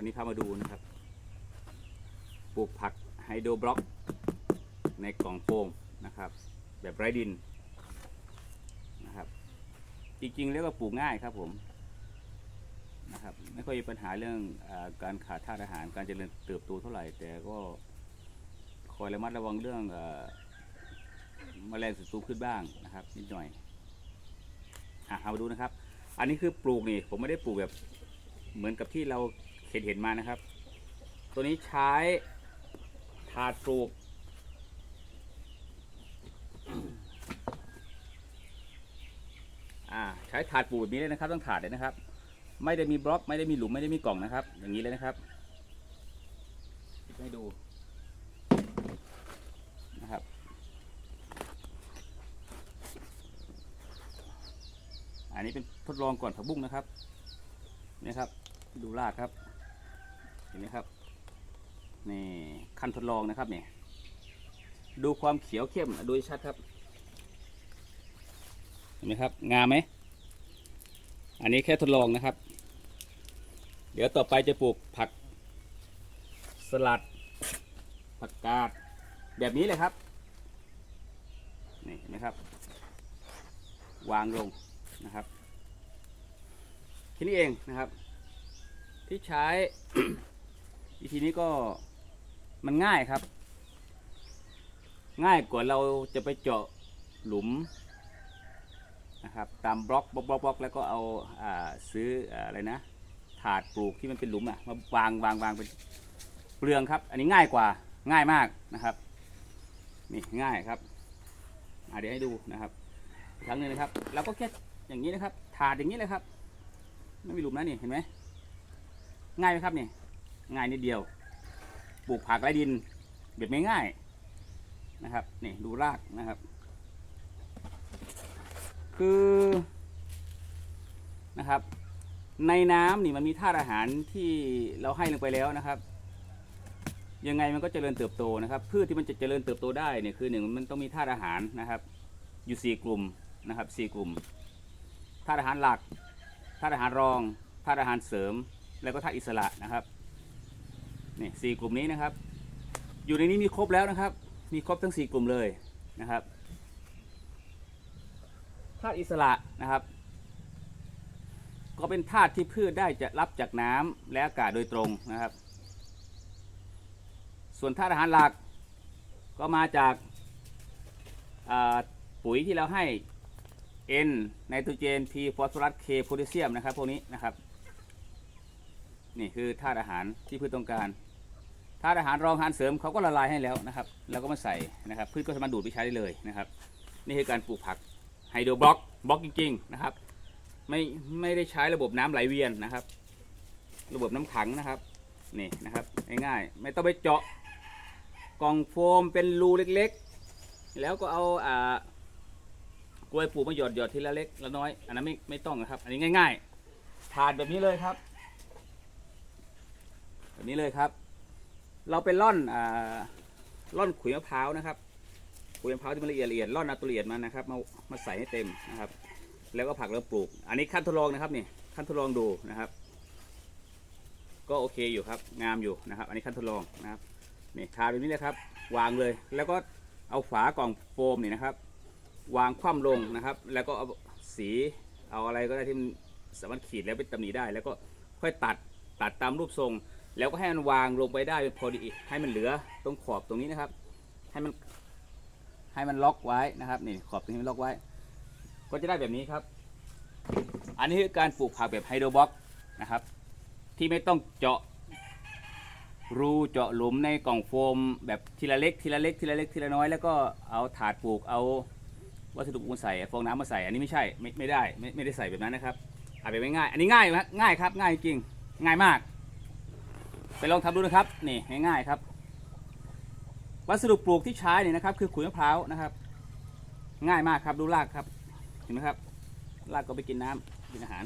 วันนี้พามาดูนะครับ ปลูกผักไฮโดรบล็อกในกล่องโฟมนะครับ แบบไร้ดินนะครับ จริงๆแล้วก็ปลูกง่ายครับผมนะครับไม่ค่อยมีปัญหาเรื่องอการขาดธาตุอาหารการเจริญเติบโตเท่าไหร่ แต่ก็คอยระมัดระวังเรื่องอ่อแมลงศัตรูพืชบ้างนะครับนิดหน่อยอะเอามาดูนะครับ อันนี้คือปลูกนี่ผมไม่ได้ปลูกแบบเหมือนกับที่เรา เห็นเห็นมานะครับ ตัวนี้ใช้ถาดปลูก อ่า ใช้ถาดปลูกแบบนี้เลยนะครับต้องถาดเลยนะครับ ไม่ได้มีบล็อก ไม่ได้มีหลุมไม่ได้มีกล่องนะครับ อย่างนี้เลยนะครับให้ดูนะครับอันนี้เป็นทดลองก่อนผักบุ้งนะครับนี่ครับ ดูรากครับ เห็นไหมครับนี่ขั้นทดลองนะครับเนี่ยดูความเขียวเข้มดูชัดครับ เห็นไหมครับ งามไหมอันนี้แค่ทดลองนะครับ เดี๋ยวต่อไปจะปลูกผักสลัด ผักกาด แบบนี้เลยครับ นี่เห็นไหมครับ วางลงนะครับแค่นี้เองนะครับ ที่ใช้ วิธีนี้ก็มันง่ายครับ ง่ายกว่าเราจะไปเจาะหลุมนะครับ ตามบล็อกบล็อกบล็อกลอกแล้วก็เอาอ่าซื้ออะไรนะ ถาดปลูกที่มันเป็นหลุมอะมาวางวางวางเป็นเปลืองครับ อันนี้ง่ายกว่าง่ายมากนะครับนี่ง่ายครับอ่าเดี๋ยวให้ดูนะครับครั้งหนึงนะครับเราก็แค่อย่างนี้นะครับ ถาดอย่างนี้เลยครับ ไม่มีหลุมนะนี่เห็นไหมง่ายไหมครับนี่ ง่ายนิดเดียว ปลูกผักไร้ดินแบบง่ายนะครับนี่ดูรากนะครับ คือนะครับ ในน้ำนี่มันมีธาตุอาหารที่เราให้ลงไปแล้วนะครับยังไงมันก็เจริญเติบโตนะครับพืชที่มันจะเจริญเติบโตได้เนี่ยคือหนึ่งมันต้องมีธาตุอาหารนะครับ อยู่สี่กลุ่มนะครับสี่กลุ่มธาตุอาหารหลักธาตุอาหารรองธาตุอาหารเสริม แล้วก็ธาตุอิสระนะครับ นี่สี่กลุ่มนี้นะครับ อยู่ในนี้มีครบแล้วนะครับ มีครบทั้งสี่กลุ่มเลยนะครับธาตุอิสระนะครับ ก็เป็นธาตุที่พืชได้จะรับจากน้ำและอากาศโดยตรงนะครับ ส่วนธาตุอาหารหลักก็มาจากาปุ๋ยที่เราให้ N ไนโตรเจน P ฟอสฟอรัส K โพแทสเซียมนะครับพวกนี้นะครับ นี่คือธาตุอาหารที่พืชต้องการ ธาตุอาหารรองอาหารเสริมเขาก็ละลายให้แล้วนะครับแล้วก็มาใส่นะครับพืชก็สามารถดูดไปใช้ได้เลยนะครับ นี่คือการปลูกผักไฮโดรบล็อกบล็อกจริงๆนะครับ ไม่ไม่ได้ใช้ระบบน้ำไหลเวียนนะครับ ระบบน้ำขังนะครับนี่นะครับง่ายๆไม่ต้องไปเจาะกล่องโฟมเป็นรูเล็กๆ แล้วก็เอาอ่ากล้วยปลูกมาหยอดหยอดทีละเล็กละน้อย อันนั้นไม่ไม่ต้องนะครับ อันนี้ง่าย ๆ ถาดแบบนี้เลยครับ แบบนี้เลยครับ เราไปร่อนอ่าร่อนขุยมะพร้าวนะครับขุยมะพร้าวที่มันละเอียดละเอียดร่อนเอาตัวละเอียดมานะครับมามาใส่ให้เต็มนะครับ แล้วก็ผักแล้วปลูก อันนี้ขั้นทดลองนะครับนี่ขั้นทดลองดูนะครับ ก็โอเคอยู่ครับงามอยู่นะครับ อันนี้ขั้นทดลองนะครับนี่ทาแบบนี้เลยครับ วางเลย แล้วก็เอาฝากล่องโฟมนี่นะครับ วางคว่ำลงนะครับ แล้วก็เอาสีเอาอะไรก็ได้ที่มันสามารถขีดแล้วเป็นตำหนิได้ แล้วก็ค่อยตัดตัดตามรูปทรง แล้วก็ให้มันวางลงไปได้เป็นพอดีให้มันเหลือตรงขอบตรงนี้นะครับ ให้มันให้มันล็อกไว้นะครับนี่ขอบตรงนี้มันล็อกไว้ ก็จะได้แบบนี้ครับ อันนี้คือการปลูกผักแบบไฮโดรบล็อกนะครับ ที่ไม่ต้องเจาะรูเจาะหลุมในกล่องโฟม แบบทีละเล็กทีละเล็กทีละเล็กทีละน้อยแล้วก็เอาถาดปลูกเอาวัสดุมาใส่ฟองน้ำมาใส่อันนี้ไม่ใช่ไม่ไม่ได้ไม่ไม่ได้ใส่แบบนั้นนะครับเอาแบบง่าย อันนี้ง่ายไหมง่ายครับง่ายจริงง่ายมาก ไปลองทำดูนะครับนี่ง่ายๆครับ วัสดุปลูกที่ใช้เนี่ยนะครับ คือขุยมะพร้าวนะครับ ง่ายมากครับดูรากครับ เห็นไหมครับรากก็ไปกินน้ำกินอาหาร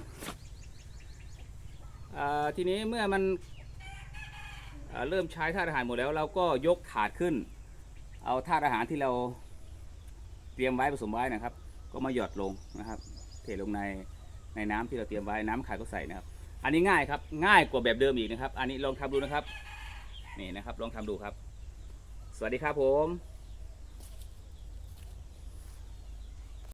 ทีนี้เมื่อมันเเริ่มใช้ธาตุอาหารหมดแล้ว เราก็ยกถาดขึ้น เอาธาตุอาหารที่เราเตรียมไว้ผสมไว้นะครับ ก็มาหยอดลงนะครับ เทลงในในน้ำที่เราเตรียมไว้น้ำขาดก็ใส่นะครับ อันนี้ง่ายครับง่ายกว่าแบบเดิมอีกนะครับ อันนี้ลองทำดูนะครับ นี่นะครับ ลองทำดูครับ สวัสดีครับผม